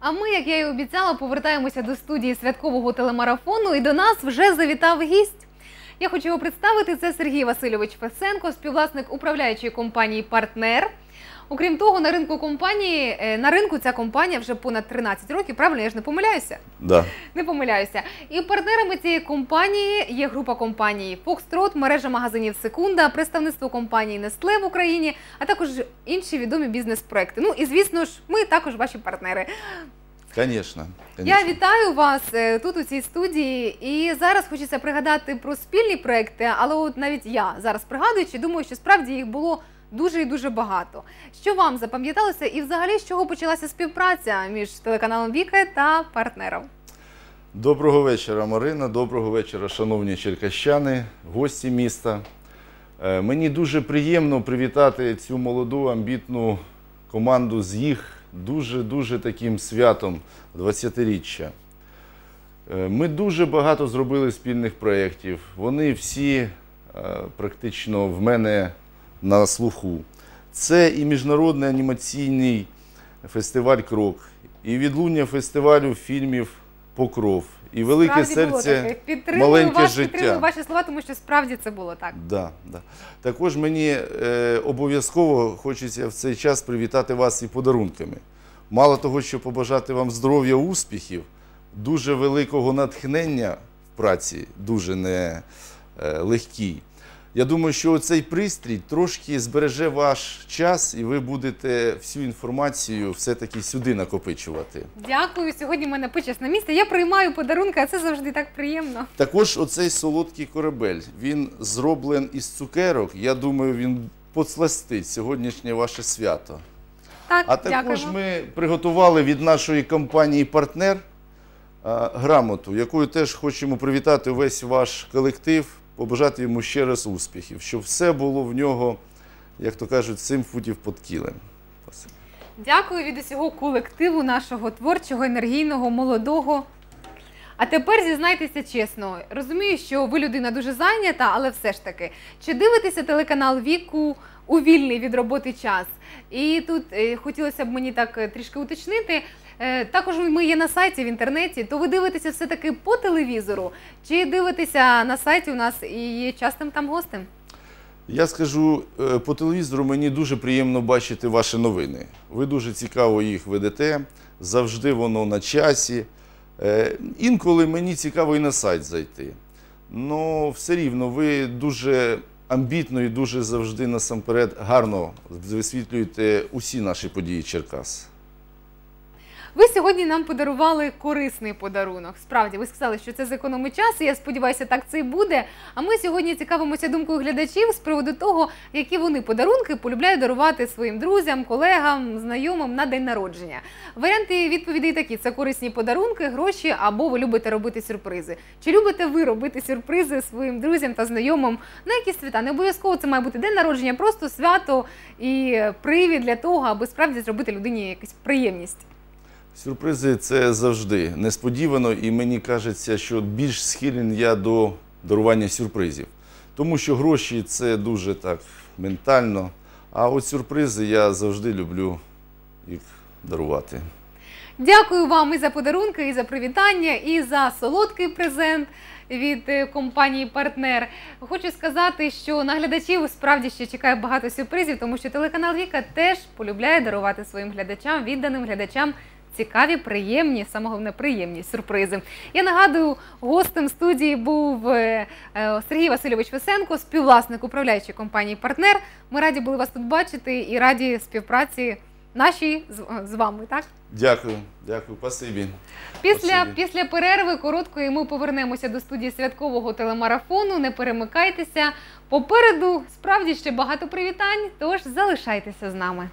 А ми, як я і обіцяла, повертаємося до студії святкового телемарафону, і до нас вже завітав гість. Я хочу його представити. Це Сергій Васильович Фесенко, співвласник управляючої компанії Партнер. Окрім того, на ринку компанії е, на ринку ця компанія вже понад 13 років. Правильно, я ж не помиляюся. Да. Не помиляюся. І партнерами цієї компанії є група компаній Foxtrot, мережа магазинів Секунда, представництво компанії Nestle в Україні, а також інші відомі бізнес-проекти. Ну і звісно ж, ми також ваші партнери. Конечно, Я вітаю вас е, тут у цій студії. І зараз хочеться пригадати про спільні проекти, але от навіть я зараз пригадуючи, думаю, що справді їх було дуже і дуже багато. Що вам запам'яталося, і взагалі з чого почалася співпраця між телеканалом Віка та партнером? Доброго вечора, Марина. Доброго вечора, шановні черкащани, гості міста. Е, Мені дуже приємно привітати цю молоду амбітну команду з їх дуже-дуже таким святом 20-річчя. Е, Ми дуже багато зробили спільних проєктів. Вони всі е, практично в мене на слуху. Це і міжнародний анімаційний фестиваль Крок, і відлуння фестивалю фільмів Покров, і велике Справді було серце. таке. Підтримую маленьке вас, життя. підтримую ваші слова, тому що справді це було так. Да, да. Також мені е, обов'язково хочеться в цей час привітати вас і подарунками. Мало того, що побажати вам здоров'я, успіхів, дуже великого натхнення в праці, дуже не е, легкій. Я думаю, що цей пристрій трошки збереже ваш час, і ви будете всю інформацію все-таки сюди накопичувати. Дякую. Сьогодні в мене почесне місце. Я приймаю подарунки, а це завжди так приємно. Також оцей солодкий корабель, він зроблений із цукерок. Я думаю, він посластить сьогоднішнє ваше свято. Так, А також дякуємо. ми приготували від нашої компанії партнер грамоту, якою теж хочемо привітати весь ваш колектив, побажати йому ще раз успіхів, щоб все було в нього, як то кажуть, сім футів під кілем. Дякую від усього колективу нашого творчого, енергійного, молодого. А тепер зізнайтеся чесно, розумію, що ви людина дуже зайнята, але все ж таки, чи дивитеся телеканал Віку у вільний від роботи час? І тут е, хотілося б мені так е, трішки уточнити. Е, також ми є на сайті в інтернеті, то ви дивитеся все-таки по телевізору, чи дивитеся на сайті у нас і є частим там гостем? Я скажу е, по телевізору, мені дуже приємно бачити ваші новини. Ви дуже цікаво їх ведете, завжди воно на часі. Е, Інколи мені цікаво і на сайт зайти. Ну, все рівно, ви дуже амбітно і дуже завжди насамперед гарно висвітлюєте усі наші події Черкас. Ви сьогодні нам подарували корисний подарунок. Справді, ви сказали, що це зекономить час, і я сподіваюся, так це і буде. А ми сьогодні цікавимося думкою глядачів з приводу того, які вони подарунки полюбляють дарувати своїм друзям, колегам, знайомим на день народження. Варіанти відповідей такі: це корисні подарунки, гроші або ви любите робити сюрпризи. Чи любите ви робити сюрпризи своїм друзям та знайомим на якісь свята? Не обов'язково це має бути день народження, просто свято і привід для того, аби справді зробити людині якусь приємність. Сюрпризи це завжди несподівано, і мені кажеться, що більш схилен я до дарування сюрпризів. Тому що гроші це дуже так ментально. А от сюрпризи я завжди люблю їх дарувати. Дякую вам і за подарунки, і за привітання, і за солодкий презент від е, компанії Партнер. Хочу сказати, що на глядачів справді ще чекає багато сюрпризів, тому що телеканал Віка теж полюбляє дарувати своїм глядачам, відданим глядачам. Цікаві, приємні, саме головне приємні сюрпризи. Я нагадую, гостем студії був е, е, Сергій Васильович Весенко, співвласник управляючої компанії Партнер. Ми раді були вас тут бачити і раді співпраці нашій з, з вами. Так Дякую, дякую, спасибі. Після, після перерви короткої ми повернемося до студії святкового телемарафону. Не перемикайтеся. Попереду справді ще багато привітань, тож залишайтеся з нами.